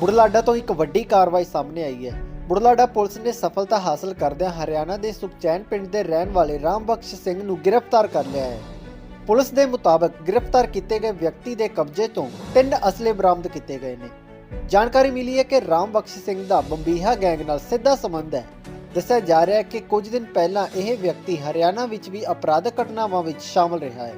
ਬੁਢਲਾਡਾ ਤੋਂ ਇੱਕ ਵੱਡੀ ਕਾਰਵਾਈ ਸਾਹਮਣੇ ਆਈ ਹੈ। ਬੁਢਲਾਡਾ ਪੁਲਿਸ ਨੇ ਸਫਲਤਾ ਹਾਸਲ ਕਰਦਿਆਂ ਹਰਿਆਣਾ ਦੇ ਸੁਖਚੈਨ ਪਿੰਡ ਦੇ ਰਹਿਣ ਵਾਲੇ ਰਾਮਬਖਸ਼ ਸਿੰਘ ਨੂੰ ਗ੍ਰਿਫਤਾਰ ਕਰ ਲਿਆ ਹੈ। ਪੁਲਿਸ ਦੇ ਮੁਤਾਬਕ ਗ੍ਰਿਫਤਾਰ ਕੀਤੇ ਗਏ ਵਿਅਕਤੀ ਦੇ ਕਬਜ਼ੇ ਤੋਂ ਤਿੰਨ ਅਸਲੇ ਬਰਾਮਦ ਕੀਤੇ ਗਏ ਨੇ। ਜਾਣਕਾਰੀ ਮਿਲੀ ਹੈ ਕਿ ਰਾਮਬਖਸ਼ ਸਿੰਘ ਦਾ ਬੰਬੀਹਾ ਗੈਂਗ ਨਾਲ ਸਿੱਧਾ ਸੰਬੰਧ ਹੈ। ਦੱਸਿਆ ਜਾ ਰਿਹਾ ਹੈ ਕਿ ਕੁਝ ਦਿਨ ਪਹਿਲਾਂ ਇਹ ਵਿਅਕਤੀ ਹਰਿਆਣਾ ਵਿੱਚ ਵੀ ਅਪਰਾਧਕ ਘਟਨਾਵਾਂ ਵਿੱਚ ਸ਼ਾਮਲ ਰਿਹਾ ਹੈ।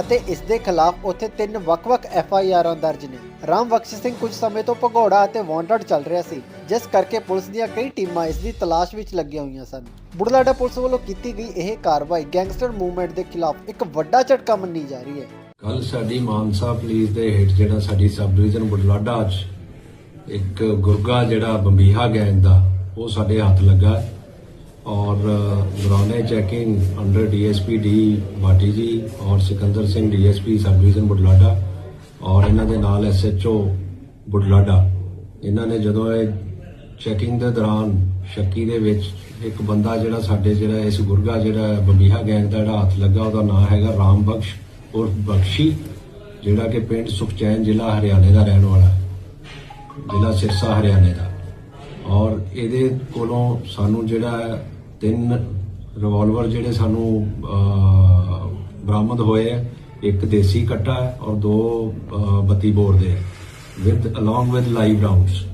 ਅਤੇ ਇਸ ਦੇ ਖਿਲਾਫ ਉੱਥੇ ਤਿੰਨ ਵੱਖ-ਵੱਖ ਐਫ ਆਈ ਆਰਾਂ ਦਰਜ ਨੇ। ਰਾਮ ਬਖਸ਼ ਸਿੰਘ ਕੁਝ ਸਮੇਂ ਤੋਂ ਭਗੌੜਾ ਅਤੇ ਵਾਂਟਡ ਚੱਲ ਰਿਹਾ ਸੀ, ਜਿਸ ਕਰਕੇ ਪੁਲਿਸ ਦੀਆਂ ਕਈ ਟੀਮਾਂ ਇਸ ਦੀ ਤਲਾਸ਼ ਵਿੱਚ ਲੱਗੀਆਂ ਹੋਈਆਂ ਸਨ। ਬੁਢਲਾਡਾ ਪੁਲਿਸ ਵੱਲੋਂ ਕੀਤੀ ਗਈ ਇਹ ਕਾਰਵਾਈ ਗੈਂਗਸਟਰ ਮੂਵਮੈਂਟ ਦੇ ਖਿਲਾਫ ਇੱਕ ਵੱਡਾ ਝਟਕਾ ਮੰਨੀ ਜਾ ਰਹੀ ਹੈ। ਕੱਲ ਸਾਡੀ ਮਾਨਸਾ ਪੁਲਿਸ ਦੇ ਹੇਠ ਜਿਹੜਾ ਸਾਡੀ ਸਬ ਡਿਵੀਜ਼ਨ ਬੁਢਲਾਡਾ 'ਚ ਇੱਕ ਗੁਰਗਾ ਜਿਹੜਾ ਬੰਬੀਹਾ ਗੈਂਗ ਦਾ, ਉਹ ਸਾਡੇ ਹੱਥ ਲੱਗਾ। ਹੈ। ਔਰ ਦੌਰਾਨੇ checking under DSP D Bhatti ji ਔਰ Sikandar Singh DSP sub division Budhlada ਔਰ ਇਹਨਾਂ ਦੇ ਨਾਲ ਐਸਐਚਓ ਬੁਢਲਾਡਾ ਇਹਨਾਂ ਨੇ ਜਦੋਂ ਇਹ ਚੈਕਿੰਗ ਦੇ ਦੌਰਾਨ ਸ਼ੱਕੀ ਦੇ ਵਿੱਚ ਇੱਕ ਬੰਦਾ ਜਿਹੜਾ ਸਾਡੇ ਜਿਹੜਾ ਇਸ ਗੁਰਗਾ ਜਿਹੜਾ ਬੰਬੀਹਾ ਗੈਂਗ ਦਾ ਜਿਹੜਾ ਹੱਥ ਲੱਗਾ, ਉਹਦਾ ਨਾਮ ਹੈਗਾ ਰਾਮ ਬਖਸ਼ ਉਰਫ ਬਖਸ਼ੀ, ਜਿਹੜਾ ਕਿ ਪਿੰਡ ਸੁਖਚੈਨ ਜ਼ਿਲ੍ਹਾ ਹਰਿਆਣੇ ਦਾ ਰਹਿਣ ਵਾਲਾ ਹੈ ਜ਼ਿਲ੍ਹਾ ਸਿਰਸਾ ਹਰਿਆਣੇ ਦਾ ਔਰ ਇਹਦੇ ਕੋਲੋਂ ਸਾਨੂੰ ਜਿਹੜਾ ਤਿੰਨ ਰਿਵਾਲਵਰ ਜਿਹੜੇ ਸਾਨੂੰ ਬਰਾਮਦ ਹੋਏ ਹੈ ਇੱਕ ਦੇਸੀ ਕੱਟਾ ਹੈ ਔਰ ਦੋ ਬੱਤੀ ਬੋਰ ਦੇ with along with live rounds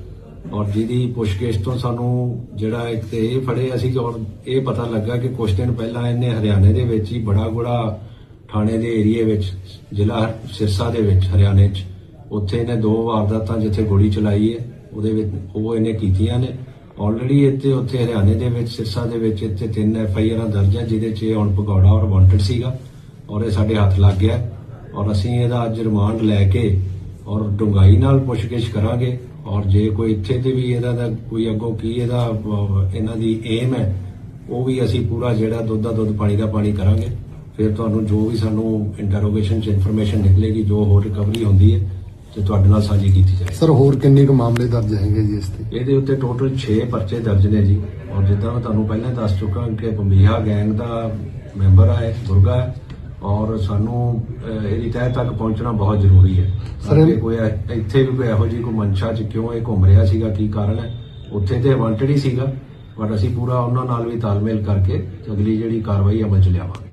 ਔਰ ਜਿਹਦੀ ਪੁੱਛਗਿੱਛ ਤੋਂ ਸਾਨੂੰ ਜਿਹੜਾ ਇੱਕ ਤੇ ਇਹ ਫੜੇ ਅਸੀਂ ਔਰ ਇਹ ਪਤਾ ਲੱਗਾ ਕਿ ਕੁਝ ਦਿਨ ਪਹਿਲਾਂ ਇਹਨੇ ਹਰਿਆਣੇ ਦੇ ਵਿੱਚ ਹੀ ਬੜਾ ਗੁੜਾ ਥਾਣੇ ਦੇ ਏਰੀਏ ਵਿੱਚ, ਜ਼ਿਲ੍ਹਾ ਸਿਰਸਾ ਦੇ ਵਿੱਚ, ਹਰਿਆਣੇ 'ਚ। ਉੱਥੇ ਇਹਨੇ ਦੋ ਵਾਰਦਾਤਾਂ ਜਿੱਥੇ ਗੋਲੀ ਚਲਾਈ ਹੈ, ਉਹਦੇ ਵਿੱਚ ਉਹ ਇਹਨੇ ਕੀਤੀਆਂ ਨੇ। ਆਲਰੇਡੀ ਇੱਥੇ ਉੱਥੇ ਹਰਿਆਣੇ ਦੇ ਵਿੱਚ, ਸਿਰਸਾ ਦੇ ਵਿੱਚ ਇੱਥੇ ਤਿੰਨ ਐਫ ਆਈ ਆਰਾਂ ਦਰਜ ਹੈ ਜਿਹਦੇ 'ਚ ਇਹ ਹੁਣ ਭਗੌੜਾ ਔਰ ਵਾਂਟਡ ਸੀਗਾ ਔਰ ਇਹ ਸਾਡੇ ਹੱਥ ਲੱਗ ਗਿਆ। ਔਰ ਅਸੀਂ ਇਹਦਾ ਅੱਜ ਰਿਮਾਂਡ ਲੈ ਕੇ ਔਰ ਡੂੰਘਾਈ ਨਾਲ ਪੁੱਛਗਿੱਛ ਕਰਾਂਗੇ ਔਰ ਜੇ ਕੋਈ ਇੱਥੇ ਤੇ ਵੀ ਇਹਦਾ ਦਾ ਕੋਈ ਅੱਗੋਂ ਕੀ ਇਹਦਾ ਇਹਨਾਂ ਦੀ ਏਮ ਹੈ, ਉਹ ਵੀ ਅਸੀਂ ਪੂਰਾ ਜਿਹੜਾ ਦੁੱਧ ਦਾ ਦੁੱਧ, ਪਾਣੀ ਦਾ ਪਾਣੀ ਕਰਾਂਗੇ। ਫਿਰ ਤੁਹਾਨੂੰ ਜੋ ਵੀ ਸਾਨੂੰ ਇੰਟਰੋਗੇਸ਼ਨ ਚ ਇਨਫੋਰਮੇਸ਼ਨ ਨਿਕਲੇਗੀ, ਜੋ ਹੋਰ ਰਿਕਵਰੀ ਹੁੰਦੀ ਹੈ ਤੇ ਤੁਹਾਡੇ ਨਾਲ ਸਾਂਝੀ ਕੀਤੀ ਜਾਏਗੀ। ਸਰ ਹੋਰ ਕਿੰਨੇ ਕੁ ਮਾਮਲੇ ਦਰਜ ਹੈਗੇ ਜੀ ਇਸ ਤੇ? ਇਹਦੇ ਉੱਤੇ ਟੋਟਲ 6 ਪਰਚੇ ਦਰਜ ਨੇ ਜੀ। ਔਰ ਜਿੱਦਾਂ ਮੈਂ ਤੁਹਾਨੂੰ ਪਹਿਲਾਂ ਦੱਸ ਚੁੱਕਾ ਕਿ ਬੰਬੀਹਾ ਗੈਂਗ ਦਾ ਮੈਂਬਰ ਹੈ ਦੁਰਗਾ ਹੈ। ਔਰ ਸਾਨੂੰ ਇਹਦੀ ਤਹਿ ਤੱਕ ਪਹੁੰਚਣਾ ਬਹੁਤ ਜ਼ਰੂਰੀ ਹੈ। ਇਹ- ਕੋਈ ਇੱਥੇ ਵੀ ਕੋਈ ਇਹੋ ਜਿਹੀ ਕੋਈ ਮਨਸ਼ਾ ਚ ਕਿਉਂ ਇਹ ਘੁੰਮ ਰਿਹਾ ਸੀਗਾ ਕੀ ਕਾਰਨ ਹੈ? ਉੱਥੇ ਤੇ ਵਾਂਟਡ ਹੀ ਸੀਗਾ ਪਰ ਅਸੀਂ ਪੂਰਾ ਉਹਨਾਂ ਨਾਲ ਵੀ ਤਾਲਮੇਲ ਕਰਕੇ ਅਗਲੀ ਜਿਹੜੀ ਕਾਰਵਾਈ ਅਮਲ ਚ ਲਿਆਵਾਂਗੇ।